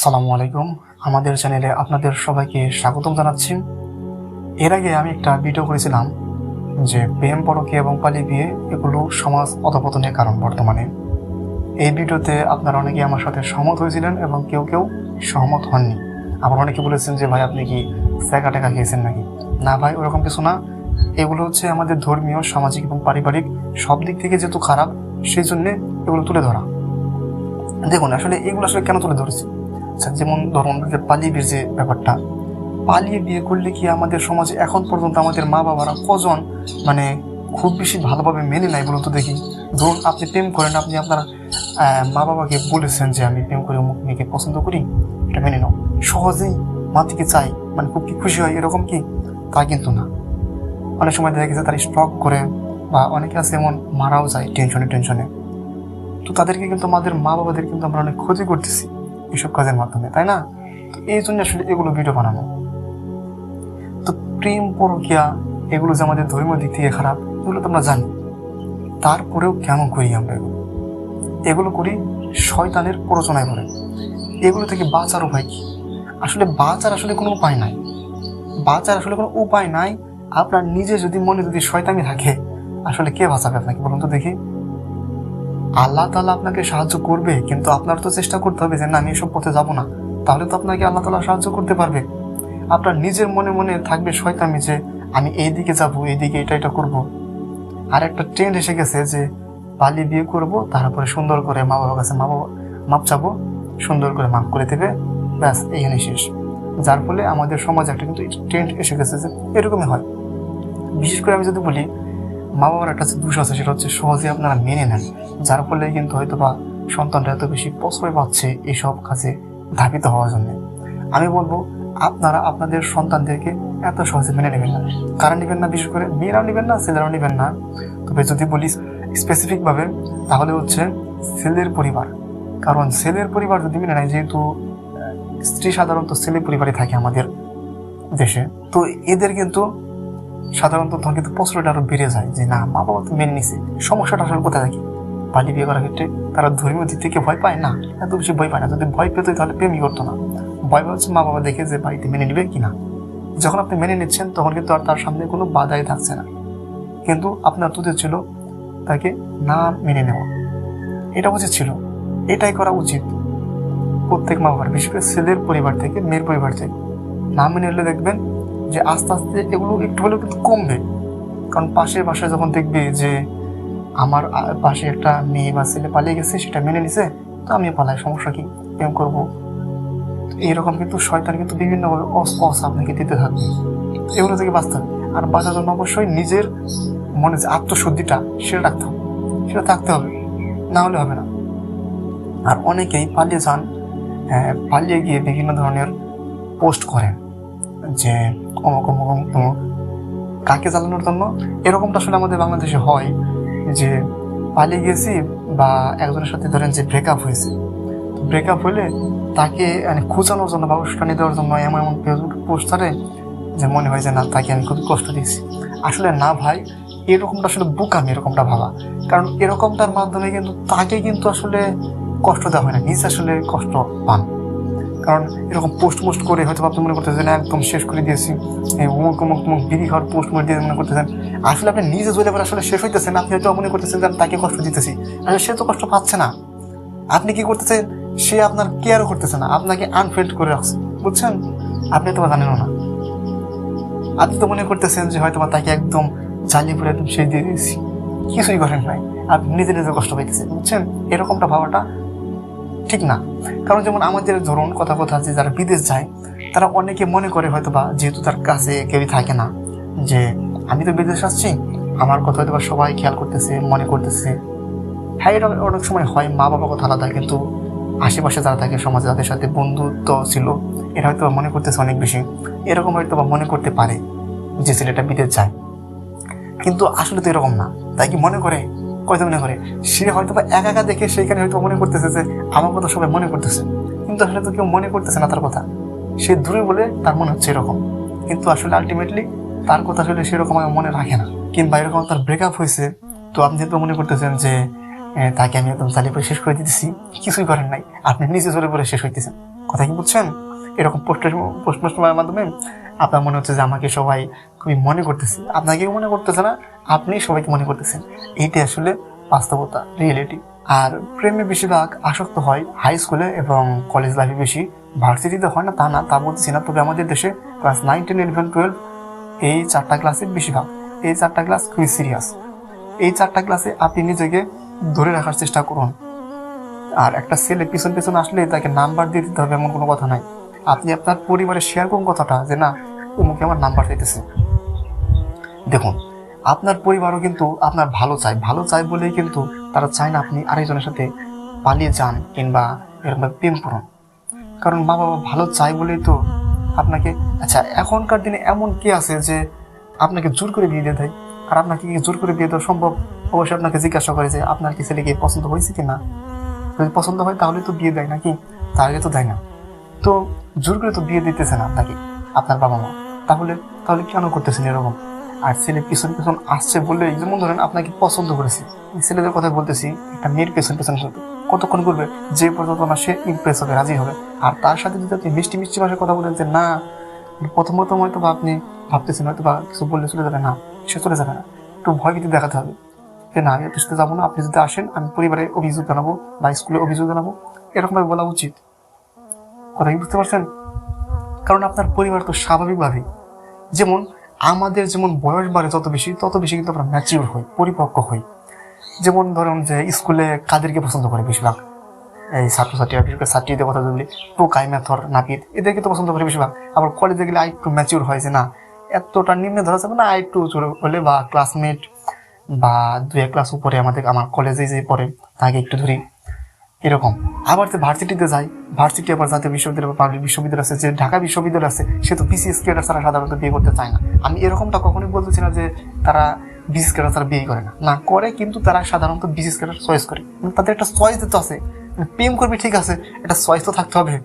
আসসালামু আলাইকুম। আমাদের চ্যানেলে আপনাদের সবাইকে স্বাগতম জানাচ্ছি। এর আগে আমি একটা ভিডিও করেছিলাম যে প্রেম পরকী এবং পালি বিয়ে এগুলো সমাজ অধপতনের কারণ বর্তমানে। এই ভিডিওতে আপনারা অনেকে আমার সাথে সহমত হয়েছিলেন এবং কেউ কেউ সহমত হননি। আবার অনেকে বলেছেন যে, ভাই, আপনি কি স্যাকা টাকা খেয়েছেন নাকি? না, ভাই, ওরকম কিছু না। এগুলো হচ্ছে আমাদের ধর্মীয়, সামাজিক এবং পারিবারিক সব দিক থেকে যেহেতু খারাপ, সেই জন্যে এগুলো তুলে ধরা। দেখুন, আসলে এগুলো আসলে কেন তুলে ধরেছি? আচ্ছা যেমন ধরুন যে পালিয়ে বিয়ের যে ব্যাপারটা, পালিয়ে বিয়ে করলে কি আমাদের সমাজে এখন পর্যন্ত আমাদের মা বাবারা কজন মানে খুব বেশি ভালোভাবে মেনে নেয় বলুন তো দেখি? ধরুন, আপনি প্রেম করেন, আপনি আপনার মা বাবাকে বলেছেন যে আমি প্রেম করে অমুক মেয়েকে পছন্দ করি, এটা মেনে নাও। সহজেই মা থেকে চাই মানে খুব কি খুশি হয়, এরকম কি? তা কিন্তু না। অনেক সময় দেখা গেছে তারা স্ট্রক করে বা অনেকে আছে এমন মারাও যায় টেনশনে টেনশনে তো তাদেরকে কিন্তু আমাদের মা বাবাদের কিন্তু আমরা অনেক ক্ষতি করতেছি। এসব কাজের মাধ্যমে, তাই না? এই জন্য আসলে এগুলো ভিডিও বানানো তো প্রেম, পরকিয়া, এগুলো যে আমাদের ধর্মীয় দিক থেকে খারাপ, এগুলো তো আমরা জানি। তারপরেও কেন করি আমরা এগুলো? এগুলো করি শয়তানের প্ররোচনায় করে এগুলো থেকে বাঁচার উপায় কি? আসলে বাঁচার আসলে কোনো উপায় নাই। বাঁচার আসলে কোনো উপায় নাই। আপনার নিজে যদি মনে যদি শয়তানি থাকে, আসলে কে বাঁচাবে আপনাকে বলুন তো দেখি। আল্লাহ তালা আপনাকে সাহায্য করবে, কিন্তু আপনার তো চেষ্টা করতে হবে যে না, আমি এসব পথে যাব না। তাহলে তো আপনাকে আল্লাহ তালা সাহায্য করতে পারবে। আপনার নিজের মনে মনে থাকবে শয়তামি যে, আমি এই দিকে যাব, এই দিকে এটা এটা করব। আর একটা ট্রেন্ড এসে গেছে যে পালিয়ে বিয়ে করব, তারপরে সুন্দর করে মা বাবার কাছে মা বাবা, মাপ চাবো, সুন্দর করে মাপ করে দেবে, ব্যাস এইখানে শেষ। যার ফলে আমাদের সমাজে একটা কিন্তু ট্রেন্ড এসে গেছে যে, এরকমই হয়। বিশেষ করে আমি যদি বলি মা বাবার একটা দোষ আছে, সেটা হচ্ছে সহজে আপনারা মেনে নেন, যার ফলে কিন্তু হয়তো বা সন্তানরা এত বেশি প্রশ্রয় পাচ্ছে এইসব কাজে ধাবিত হওয়ার জন্য। আমি বলব, আপনারা আপনাদের সন্তানদেরকে এত সহজে মেনে নেবেন না। কারা নেবেন না, বিশেষ করে মেয়েরাও নেবেন না, ছেলেরাও নেবেন না। তবে যদি বলি স্পেসিফিকভাবে তাহলে হচ্ছে ছেলের পরিবার। কারণ ছেলের পরিবার যদি মেনে নেয়, যেহেতু স্ত্রী সাধারণত ছেলে পরিবারে থাকে আমাদের দেশে, তো এদের কিন্তু সাধারণত তখন কিন্তু প্রশ্রয়টা আরও বেড়ে যায় যে, না, মা বাবা তো মেনে নিছে। সমস্যাটা আসলে কোথায় থাকে? পালি বিয়ে করার ক্ষেত্রে তারা ধর্মীয় দিক থেকে ভয় পায় না। এত বেশি ভয় পায় না। যদি ভয় পেতো তাহলে প্রেমই করতো না। ভয় পাচ্ছে মা বাবা দেখে যে, বাড়িতে মেনে নিবে কিনা যখন আপনি মেনে নিচ্ছেন, তখন কিন্তু আর তার সামনে কোনো বাধাই থাকছে না। কিন্তু আপনার তুদের ছিল তাকে না মেনে নেওয়া। এটা উচিত ছিল। এটাই করা উচিত। প্রত্যেক মা বাবার বিশেষ করে ছেলের পরিবার থেকে, মেয়ের পরিবার থেকে। না মেনে নিলে দেখবেন যে আস্তে আস্তে এগুলো একটু হলেও কিন্তু কমবে। কারণ পাশের বাসায় যখন দেখবে যে আমার পাশে একটা মেয়ে বা ছেলে পালিয়ে গেছে সেটা মেনে নিছে তো আমি পালাই সমস্যা কি? প্রেম করব। এইরকম কিন্তু শয়তান কিন্তু বিভিন্নভাবে অস অস আপনাকে দিতে থাকবে এগুলো থেকে বাঁচতে হবে। আর বাঁচার জন্য অবশ্যই নিজের মনে যে আত্মশুদ্ধিটা সেটা রাখতে হবে। সেটা থাকতে হবে। না হলে হবে না। আর অনেকেই পালিয়ে যান আহ, পালিয়ে গিয়ে বিভিন্ন ধরনের পোস্ট করেন যে কাকে জ্বালানোর জন্য? এরকমটা আসলে আমাদের বাংলাদেশে হয় যে পালিয়ে গেছি বা একজনের সাথে ধরেন যে ব্রেকআপ হয়েছে। ব্রেকআপ হলে তাকে মানে খোঁচানোর জন্য বা উস্কানি দেওয়ার জন্য এমন এমন ফেসবুক পোস্ট করে যে মনে হয় যে না, তাকে আমি খুবই কষ্ট দিয়েছি। আসলে না ভাই, এরকমটা আসলে বুকামি, এরকমটা ভাবা। কারণ এরকমটার মাধ্যমে কিন্তু তাকে কিন্তু আসলে কষ্ট দেওয়া হয় না। নিজে আসলে কষ্ট পান। কারণ এরকম পোস্ট পোস্ট করে হয়তো আপনি মনে করতেছেন একদম শেষ করে দিয়েছি। এই অমুক বিড়ি খাওয়ার পোস্ট করে দিয়ে মনে করতেছেন। আসলে আপনি নিজে জ্বলে পরে আসলে শেষ হইতেছেন আপনি হয়তো মনে করতেছেন যে, আমি তাকে কষ্ট দিতেছি। আসলে সে তো কষ্ট পাচ্ছে না। আপনি কি করতেছেন? সে আপনার কেয়ারও করতেছে না। আপনাকে আনফিল্ড করে রাখছে। বুঝছেন? আপনি তো জানেনও না। আপনি তো মনে করতেছেন যে হয়তো তাকে একদম জ্বালিয়ে পরে একদম শেষ দিয়ে দিয়েছি। কিছুই করেন নাই। আপনি নিজে নিজে কষ্ট পাইতেছেন। বুঝছেন? এরকমটা ভাবাটা ঠিক না। কারণ যেমন আমাদের ধরুন কথা কথা আছে, যারা বিদেশ যায়, তারা অনেকে মনে করে হয়তো বা যেহেতু তার কাছে কেউই থাকে না, যে আমি তো বিদেশ আসছি, আমার কথা হয়তো বা সবাই খেয়াল করতেছে, মনে করতেছে। হ্যাঁ এটা অনেক সময় হয় মা বাবা কথা আলাদা, কিন্তু আশেপাশে যারা থাকে, সমাজে যাদের সাথে বন্ধুত্ব ছিল এটা হয়তো মনে করতেছে অনেক বেশি। এরকম হয়তো বা মনে করতে পারে যে ছেলেটা বিদেশ যায়। কিন্তু আসলে তো এরকম না। তাই কি মনে করে? কয়তো মনে করে? সে হয়তো বা একা একা দেখে সেইখানে হয়তো মনে করতেছে যে আমার কথা সবাই মনে করতেছে। কিন্তু আসলে তো কেউ মনে করতেছে না তার কথা। সে দূরে বলে তার মনে হচ্ছে এরকম। কিন্তু আসলে আলটিমেটলি তার কথা আসলে সেরকম আমি মনে রাখে না। কিংবা এরকম তার ব্রেকআপ হয়েছে, তো আপনি তো মনে করতেছেন যে তাকে আমি একদম চালিয়ে পরে শেষ করে দিতেছি। কিছুই করেন নাই। আপনি নিজে চলে পরে শেষ হইতেছেন। কথা কি বুঝছেন? এরকম পোস্টের পোস্টের মাধ্যমে আপনার মনে হচ্ছে যে আমাকে সবাই খুবই মনে করতেছে। আপনাকে মনে করতেছে না, আপনি সবাইকে মনে করতেছেন। এইটা আসলে বাস্তবতা রিয়েলিটি আর প্রেমে বেশিরভাগ আসক্ত হয় হাই স্কুলে এবং কলেজ লাইফে বেশি। ভার্সিটিতে হয় না, তা না, তা বলতেছি না। তবে আমাদের দেশে class nine ten eleven twelve এই চারটা ক্লাসে বেশিরভাগ। এই চারটা ক্লাস খুবই সিরিয়াস এই চারটা ক্লাসে আপনি নিজেকে ধরে রাখার চেষ্টা করুন। আর একটা ছেলে পিছন পিছন আসলে তাকে নাম্বার দিয়ে দিতে হবে এমন কোনো কথা নাই। আপনি আপনার পরিবারে শেয়ার করুন কথাটা যে না অমুকে আমার নাম্বার চাইতেছে। দেখুন, আপনার পরিবারও কিন্তু আপনার ভালো চায়। ভালো চায় বলেই কিন্তু তারা চায় না আপনি আরেকজনের সাথে পালিয়ে যান কিংবা এরকম প্রেম করুন। কারণ মা বাবা ভালো চায় বলেই তো আপনাকে আচ্ছা এখনকার দিনে এমন কি আছে যে আপনাকে জোর করে বিয়ে দিয়ে দেয়? আর আপনাকে জোর করে বিয়ে দেওয়া সম্ভব? অবশ্যই আপনাকে জিজ্ঞাসা করে যে আপনার কি ছেলেকে পছন্দ হয়েছে কি না যদি পছন্দ হয় তাহলে তো বিয়ে দেয় নাকি? আগে তো দেয় না। তো জোর করে তো বিয়ে দিতেছে না আপনাকে, আপনার বাবা মা। তাহলে তাহলে কেন করতেছেন এরকম? আর ছেলে পিছন পিছন আসছে বললে যেমন ধরেন আপনাকে পছন্দ করেছে ছেলেদের কথা বলতেছি, একটা মেয়ের পেছন পেছন কতক্ষণ করবে যে পর্যন্ত না সে ইমপ্রেস হবে, রাজি হবে। আর তার সাথে যদি আপনি মিষ্টি মিষ্টি ভাষায় কথা বলেন যে, না প্রথম প্রথম হয়তো বা আপনি ভাবতেছেন হয়তো বা কিছু বললে চলে যাবে, না, সে চলে যাবে না। একটু ভয় কিন্তু দেখাতে হবে। যে, না, আমি আপনার সাথে যাব না, আপনি যদি আসেন, আমি পরিবারে অভিযোগ জানাব বা স্কুলে অভিযোগ জানাব। এরকমভাবে বলা উচিত। কথা কি বুঝতে পারছেন? কারণ আপনার পরিবার তো স্বাভাবিকভাবেই যেমন আমাদের যেমন বয়স বাড়ে যত বেশি, তত বেশি কিন্তু আমরা ম্যাচিউর হই, পরিপক্ক হই। যেমন ধরুন যে স্কুলে কাদেরকে পছন্দ করে বেশিরভাগ? এই ছাত্রছাত্রীরা বিশেষ করে ছাত্রীদের কথা বলি টোকাই, মেথর, নাপিত এদেরকে তো পছন্দ করে বেশিরভাগ। আবার কলেজে গেলে আর একটু ম্যাচিউর হয় যে না, এতটা নিম্নে ধরা যাবে না আর একটু হলে বা ক্লাসমেট বা দু এক ক্লাস উপরে আমাদের, আমার কলেজে যে পড়ে, তাকে একটু ধরি। এরকম। আবার যে ভার্সিটিতে যাই, ভার্সিটি আবার জাতীয় বিশ্ববিদ্যালয় পাবলিক বিশ্ববিদ্যালয় আছে, যে ঢাকা বিশ্ববিদ্যালয় আছে, সে তো বিসিএস ক্যাডার ছাড়া সাধারণত বিয়ে করতে চায় না। আমি এরকমটা কখনোই বলতেছি না যে তারা বিসিএস ক্যাডার ছাড়া বিয়ে করে না। না করে, কিন্তু তারা সাধারণত বিসিএস ক্যাডার চয়েস করে। মানে তাদের একটা চয়েস দিতে আছে। মানে প্রেম করবি ঠিক আছে, একটা চয়েস তো থাকতে হবে।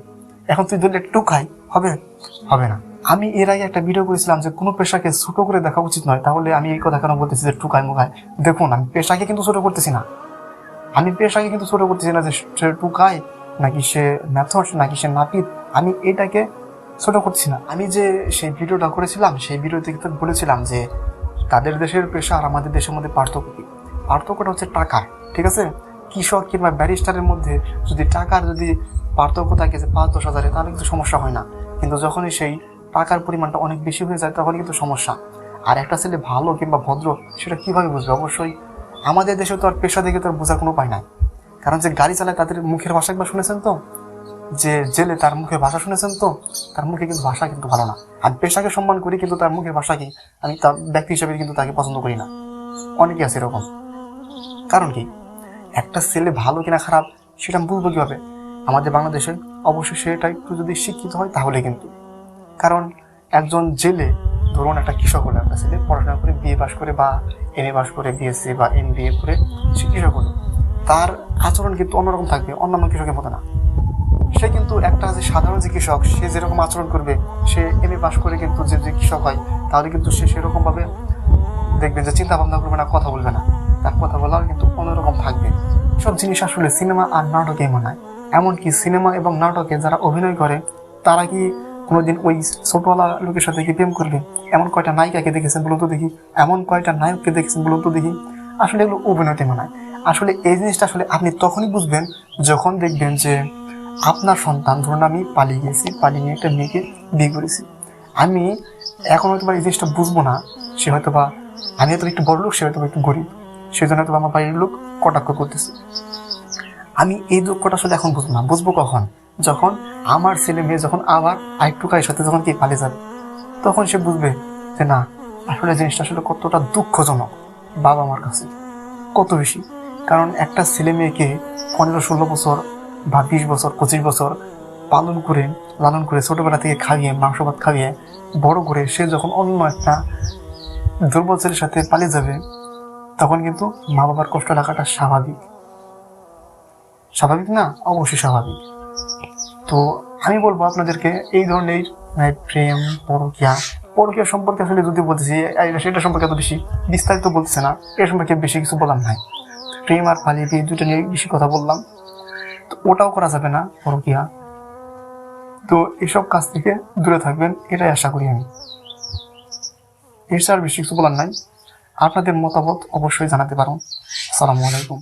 এখন তুই ধরলে একটু খাই, হবে? হবে না। আমি এর আগে একটা ভিডিও করেছিলাম যে কোনো পেশাকে ছোটো করে দেখা উচিত নয়। তাহলে আমি এই কথা কেন বলতেছি যে টুকাই মুখায়? দেখুন, আমি পেশাকে কিন্তু ছোট করতেছি না। আমি পেশাকে কিন্তু ছোট করতেছি না যে সে টুকাই নাকি সে ম্যাথড নাকি সে নাপিত, আমি এটাকে ছোট করছি না। আমি যে সেই ভিডিওটা করেছিলাম, সেই ভিডিওতে কিন্তু বলেছিলাম যে তাদের দেশের পেশা আর আমাদের দেশের মধ্যে পার্থক্য কি? পার্থক্যটা হচ্ছে টাকার ঠিক আছে? কৃষক কিংবা ব্যারিস্টারের মধ্যে যদি টাকার যদি পার্থক্য থাকে যে পাঁচ, দশ হাজারে, তাহলে কিন্তু সমস্যা হয় না। কিন্তু যখনই সেই টাকার পরিমাণটা অনেক বেশি হয়ে যায় তখন কিন্তু সমস্যা। আর একটা ছেলে ভালো কিংবা ভদ্র, সেটা কীভাবে বুঝবে? অবশ্যই আমাদের দেশে তো আর পেশা দেখে তো বোঝার কোনো উপায় নাই। কারণ যে গাড়ি চালায় তাদের মুখের ভাষা একবার শুনেছেন তো? যে জেলে তার মুখের ভাষা শুনেছেন তো? তার মুখে কিন্তু ভাষা কিন্তু ভালো না। আর পেশাকে সম্মান করি কিন্তু তার মুখের ভাষা কি আমি তার ব্যক্তি হিসেবে কিন্তু তাকে পছন্দ করি না। অনেকে আছে এরকম। কারণ কি? একটা ছেলে ভালো কিনা খারাপ, সেটা আমি বুঝব কীভাবে? আমাদের বাংলাদেশে অবশ্যই সেটা একটু যদি শিক্ষিত হয় তাহলে কিন্তু। কারণ একজন জেলে, ধরুন একটা কৃষক হলো, একটা ছেলে পড়াশোনা করে বিয়ে পাস করে বা এম এ পাস করে বিএসসি বা এম বি এ করে সে কৃষক হলো তার আচরণ কিন্তু অন্যরকম থাকবে, অন্যান্য কৃষকের মতো না। সে কিন্তু একটা যে সাধারণ যে কৃষক, সে যেরকম আচরণ করবে, সে এম এ পাস করে কিন্তু যে যে কৃষক হয়, তাহলে কিন্তু সে সেরকমভাবে দেখবেন যে চিন্তা ভাবনা করবে না, কথা বলবে না। তার কথা বলার কিন্তু অন্যরকম থাকবে। সব জিনিস আসলে সিনেমা আর নাটকে হয় এমনকি সিনেমা এবং নাটকে যারা অভিনয় করে, তারা কি কোনোদিন ওই ছোটওয়ালা লোকের সাথে কি প্রেম করবে? এমন কয়টা নায়িকাকে দেখেছেন বলুন তো দেখি। এমন কয়টা নায়ককে দেখেছেন বলুন তো দেখি। আসলে এগুলো অভিনয়তে মানায় আসলে এই জিনিসটা আসলে আপনি তখনই বুঝবেন যখন দেখবেন যে আপনার সন্তান, ধরুন আমি পালিয়ে গেছি, পালিয়ে নিয়ে একটা মেয়েকে বিয়ে করেছি। আমি এখন হয়তো এই জিনিসটা বুঝব না। সে হয়তো বা আমি হয়তো একটু বড় লোক সে হয়তো একটু গরিব। সেই জন্য হয়তো আমার বাড়ির লোক কটাক্ষ করতেছে। আমি এই দুঃখটা আসলে এখন বুঝব না। বুঝব কখন? যখন আমার ছেলে মেয়ে যখন আবার আরেকটু কায়ের সাথে যখন কি পালিয়ে যাবে, তখন সে বুঝবে যে না, আসলে জিনিসটা আসলে কতটা দুঃখজনক বাবা মার কাছে। কত বেশি? কারণ একটা ছেলে মেয়েকে পনেরো, ষোলো বছর বা বিশ বছর, পঁচিশ বছর পালন করে, লালন করে ছোটবেলা থেকে খাইয়ে, মাংস ভাত খাইয়ে, বড় করে সে যখন অন্য একটা দুর্বল ছেলের সাথে পালিয়ে যাবে, তখন কিন্তু মা বাবার কষ্ট লাগাটা স্বাভাবিক। স্বাভাবিক না? অবশ্যই স্বাভাবিক। তো আমি বলব আপনাদেরকে এই ধরনের প্রেম পরকিয়া পরকিয়া সম্পর্কে আসলে যদি বলতেছি সেটা সম্পর্কে এত বেশি বিস্তারিত বলতেছে না এর সম্পর্কে বেশি কিছু বলার নাই। প্রেম আর পালিয়ে বিয়ে দুটো নিয়ে বেশি কথা বললাম। তো ওটাও করা যাবে না, পরকিয়া। তো এসব কাজ থেকে দূরে থাকবেন, এটাই আশা করি আমি। এর ছাড়া বেশি কিছু বলার নাই। আপনাদের মতামত অবশ্যই জানাতে পারুন আসসালামু আলাইকুম।